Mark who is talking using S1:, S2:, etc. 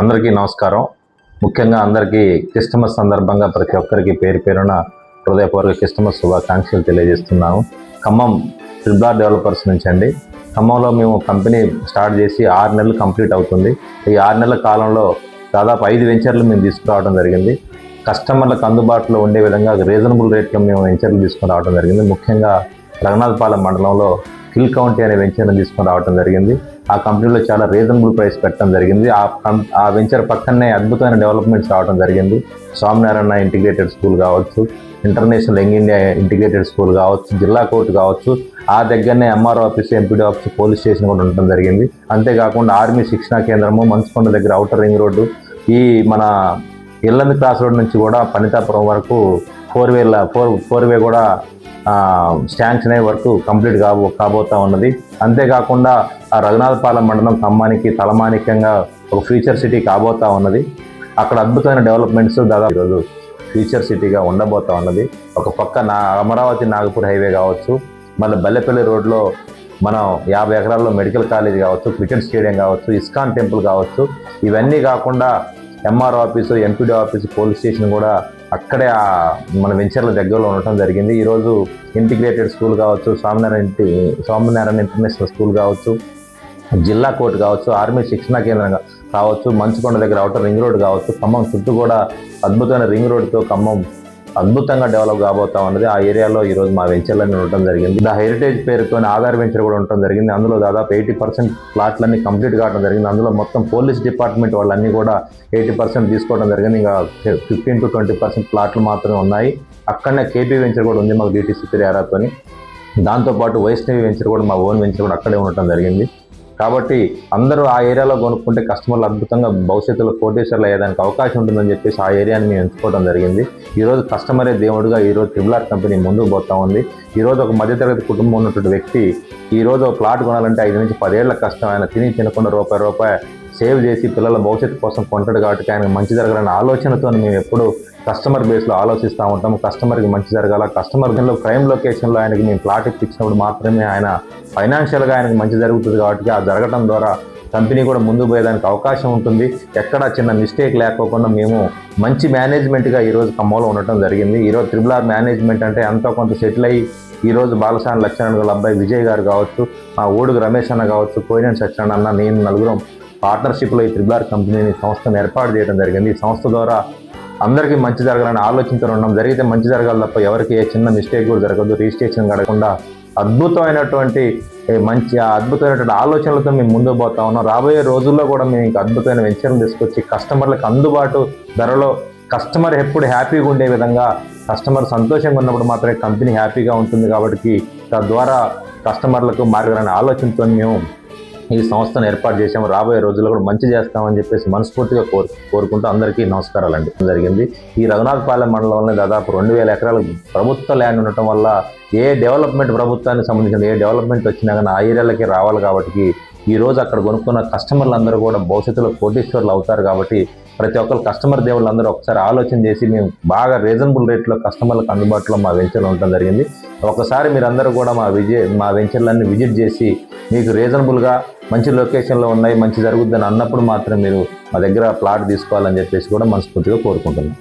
S1: అందరికీ నమస్కారం. ముఖ్యంగా అందరికీ క్రిస్టమస్ సందర్భంగా ప్రతి ఒక్కరికి పేరు పేరున హృదయపూర్వక క్రిస్టమస్ శుభాకాంక్షలు తెలియజేస్తున్నాము ఖమ్మం ట్రిబ్లార్ డెవలపర్స్ నుంచి అండి. ఖమ్మంలో మేము కంపెనీ స్టార్ట్ చేసి ఆరు నెలలు కంప్లీట్ అవుతుంది. ఈ ఆరు నెలల కాలంలో దాదాపు ఐదు వెంచర్లు మేము తీసుకురావడం జరిగింది. కస్టమర్లకు అందుబాటులో ఉండే విధంగా రీజనబుల్ రేట్లో మేము వెంచర్లు తీసుకుని రావడం జరిగింది. ముఖ్యంగా రఘునాథపాలెం మండలంలో కిల్ కౌంటీ అనే వెంచర్ని తీసుకొని రావడం జరిగింది. ఆ కంపెనీలో చాలా రీజనబుల్ ప్రైస్ పెట్టడం జరిగింది. ఆ కం- ఆ వెంచర్ పక్కనే అద్భుతమైన డెవలప్మెంట్స్ రావడం జరిగింది. స్వామినారాయణ ఇంటిగ్రేటెడ్ స్కూల్ కావచ్చు international young India integrated school కావచ్చు జిల్లా కోర్టు కావచ్చు ఆ దగ్గరనే MRO office MPD office police station కూడా ఉండడం జరిగింది. అంతేకాకుండా ఆర్మీ శిక్షణా కేంద్రము మంచుకొండ దగ్గర అవుటర్ రింగ్ రోడ్డు ఈ మన ఇల్లంది క్రాస్ రోడ్ నుంచి కూడా పనితాపురం వరకు ఫోర్ వేల ఫోర్ ఫోర్ వే కూడా శాంక్షన్ అయ్యే వరకు కంప్లీట్ కాబో కాబోతా ఉన్నది. అంతేకాకుండా ఆ రఘునాథపాలెం మండలం ఖమ్మానికి తలమానికంగా ఒక ఫ్యూచర్ సిటీ కాబోతా ఉన్నది. అక్కడ అద్భుతమైన డెవలప్మెంట్స్ దాదాపు ఈరోజు ఫ్యూచర్ సిటీగా ఉండబోతా ఉన్నది. ఒక పక్క నా అమరావతి నాగపూర్ హైవే కావచ్చు మళ్ళీ బల్లెపల్లి రోడ్లో మనం యాభై ఎకరాల్లో మెడికల్ కాలేజ్ కావచ్చు క్రికెట్ స్టేడియం కావచ్చు ఇస్కాన్ టెంపుల్ కావచ్చు ఇవన్నీ కాకుండా MR office MPD office police station కూడా అక్కడే ఆ మన వెంచర్ల దగ్గరలో ఉండటం జరిగింది. ఈరోజు ఇంటిగ్రేటెడ్ స్కూల్ కావచ్చు స్వామినారాయణ ఇంటి స్వామినారాయణ ఇంటర్నేషనల్ స్కూల్ కావచ్చు జిల్లా కోర్టు కావచ్చు ఆర్మీ శిక్షణా కేంద్రం కావచ్చు మంచుకొండ దగ్గర అవుటర్ రింగ్ రోడ్ కావచ్చు ఖమ్మం చుట్టూ కూడా అద్భుతమైన రింగ్ రోడ్తో ఖమ్మం అద్భుతంగా డెవలప్ కాబోతా అన్నది ఆ ఏరియాలో ఈరోజు మా వెంచర్లన్నీ ఉండటం జరిగింది. ద హెరిటేజ్ పేరుతో ఆధార్ వెంచర్ కూడా ఉండటం జరిగింది. అందులో దాదాపు ఎయిటీ పర్సెంట్ ప్లాట్లన్నీ కంప్లీట్ కావడం జరిగింది. అందులో మొత్తం పోలీస్ డిపార్ట్మెంట్ వాళ్ళన్నీ కూడా ఎయిటీ పర్సెంట్ తీసుకోవడం జరిగింది. ఇంకా ఫిఫ్టీన్ టు ట్వంటీ పర్సెంట్ ప్లాట్లు మాత్రమే ఉన్నాయి. అక్కడనే కేపీ వెంచర్ కూడా ఉంది మాకు డిటీసీ ఏరాతోని దాంతోపాటు వైష్ణవి వెంచర్ కూడా మా ఓన్ వెంచర్ కూడా అక్కడే ఉండటం జరిగింది. కాబట్టి అందరూ ఆ ఏరియాలో కొనుక్కుంటే కస్టమర్లు అద్భుతంగా భవిష్యత్తులో కోటేశ్వర్లు అయ్యేదానికి అవకాశం ఉంటుందని చెప్పేసి ఆ ఏరియాని మేము ఎంచుకోవడం జరిగింది. ఈరోజు కస్టమరే దేవుడుగా ఈరోజు ట్రిబుల్ ఆర్ కంపెనీ ముందుకు పోతా ఉంది. ఈరోజు ఒక మధ్యతరగతి కుటుంబం ఉన్నటువంటి వ్యక్తి ఈరోజు ఒక ప్లాట్ కొనాలంటే ఐదు నుంచి పదేళ్ళ కష్టం. ఆయన తిని తినకుండా రూపాయి రూపాయి సేవ్ చేసి పిల్లల భవిష్యత్తు కోసం కొంటాడు కాబట్టి ఆయనకు మంచి జరగాలనే ఆలోచనతో మేము ఎప్పుడు కస్టమర్ బేస్లో ఆలోచిస్తూ ఉంటాము. కస్టమర్కి మంచి జరగాల? కస్టమర్ ప్రైమ్ లొకేషన్లో ఆయనకి మేము ప్లాట్ ఇప్పించినప్పుడు మాత్రమే ఆయన ఫైనాన్షియల్గా ఆయనకు మంచి జరుగుతుంది కాబట్టి ఆ జరగడం ద్వారా కంపెనీ కూడా ముందుకు పోయేదానికి అవకాశం ఉంటుంది. ఎక్కడ చిన్న మిస్టేక్ లేకోకుండా మేము మంచి మేనేజ్మెంట్గా ఈరోజు ఖమ్మంలో ఉండటం జరిగింది. ఈరోజు త్రిబుల్ ఆర్ మేనేజ్మెంట్ అంటే ఎంతో కొంత సెటిల్ అయ్యి ఈరోజు బాలసాని లక్ష్మణ్ గారు అబ్బాయి విజయ్ గారు కావచ్చు మా ఊడుగు రమేష్ అన్న కావచ్చు కోయినన్ సత్యనారాయణ అన్న నేను నలుగురం పార్ట్నర్షిప్లో ఈ త్రిబుల్ ఆర్ కంపెనీని సంస్థను ఏర్పాటు చేయడం జరిగింది. ఈ సంస్థ ద్వారా అందరికీ మంచి జరగాలని ఆలోచించడం ఉండడం జరిగితే మంచి జరగాలి తప్ప ఎవరికి ఏ చిన్న మిస్టేక్ కూడా జరగదు. రిజిస్ట్రేషన్ గడకుండా అద్భుతమైనటువంటి మంచి అద్భుతమైనటువంటి ఆలోచనలతో మేము ముందుకు పోతా ఉన్నాం. రాబోయే రోజుల్లో కూడా మేము ఇంకా అద్భుతమైన వెంచర్లు తీసుకొచ్చి కస్టమర్లకు అందుబాటు ధరలో కస్టమర్ ఎప్పుడు హ్యాపీగా ఉండే విధంగా కస్టమర్ సంతోషంగా ఉన్నప్పుడు మాత్రమే కంపెనీ హ్యాపీగా ఉంటుంది కాబట్టి తద్వారా కస్టమర్లకు మార్గాలని ఆలోచనతో మేము ఈ సంస్థను ఏర్పాటు చేసాము రాబోయే రోజుల్లో కూడా మంచి చేస్తామని చెప్పేసి మనస్ఫూర్తిగా కోరు కోరుకుంటూ అందరికీ నమస్కారాలండి. జరిగింది. ఈ రఘునాథపాలెం మండలంలో దాదాపు రెండు వేల ఎకరాల ప్రభుత్వ ల్యాండ్ ఉండటం వల్ల ఏ డెవలప్మెంట్ ప్రభుత్వానికి సంబంధించిన ఏ డెవలప్మెంట్ వచ్చినా కానీ ఆ ఏరియాలకి రావాలి కాబట్టి ఈ రోజు అక్కడ కొనుక్కున్న కస్టమర్లు అందరూ కూడా భవిష్యత్తులో కోటీశ్వర్లు అవుతారు కాబట్టి ప్రతి ఒక్కరు కస్టమర్ దేవుళ్ళు అందరూ ఒకసారి ఆలోచన చేసి మేము బాగా రీజనబుల్ రేట్లో కస్టమర్లకు అందుబాటులో మా వెంచర్లు ఉండటం జరిగింది. ఒకసారి మీరందరూ కూడా మా విజయ్ మా వెంచర్లన్నీ విజిట్ చేసి మీకు రీజనబుల్గా మంచి లొకేషన్లో ఉన్నాయి మంచి జరుగుద్దని అన్నప్పుడు మాత్రం మీరు మా దగ్గర ప్లాట్ తీసుకోవాలని చెప్పేసి కూడా మనస్ఫూర్తిగా కోరుకుంటున్నాం.